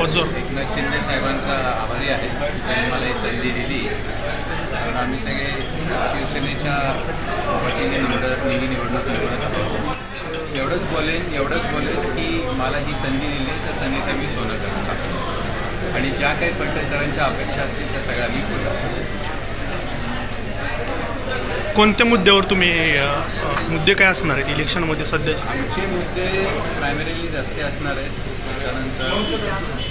आवाज एकनाथ शिंदे साहेबांचा आभारी आहे. त्यांनी मला ही संधी दिली. कारण आम्ही सगळे शिवसेनेच्या पटीने निवडत निधी निवडणूक निवडत आहोत एवढंच बोलेन एवढंच बोलेन की मला ही संधी दिली तर संधीचं मी सोनं करत आणि ज्या काही पटेकरांच्या अपेक्षा असतील त्या सगळ्या मी पूर्ण कोणत्या मुद्द्यावर तुम्ही मुद्दे काय असणार आहेत इलेक्शनमध्ये सध्याचे आमचे मुद्दे प्रायमरीली रस्ते असणार आहेत. त्याच्यानंतर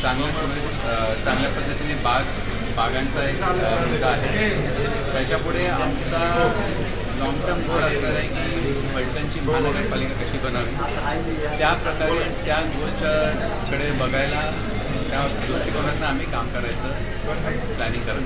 चांगल्या सोयी चांगल्या पद्धतीने बाग बागांचा एक मुद्दा आहे. त्याच्यापुढे आमचा लॉंग टर्म गोल असणार आहे की पलटणची महानगरपालिका कशी बनावी. त्या प्रकारे त्या गोलच्याकडे बघायला त्या दृष्टिकोनातून आम्ही काम करायचं प्लॅनिंग करत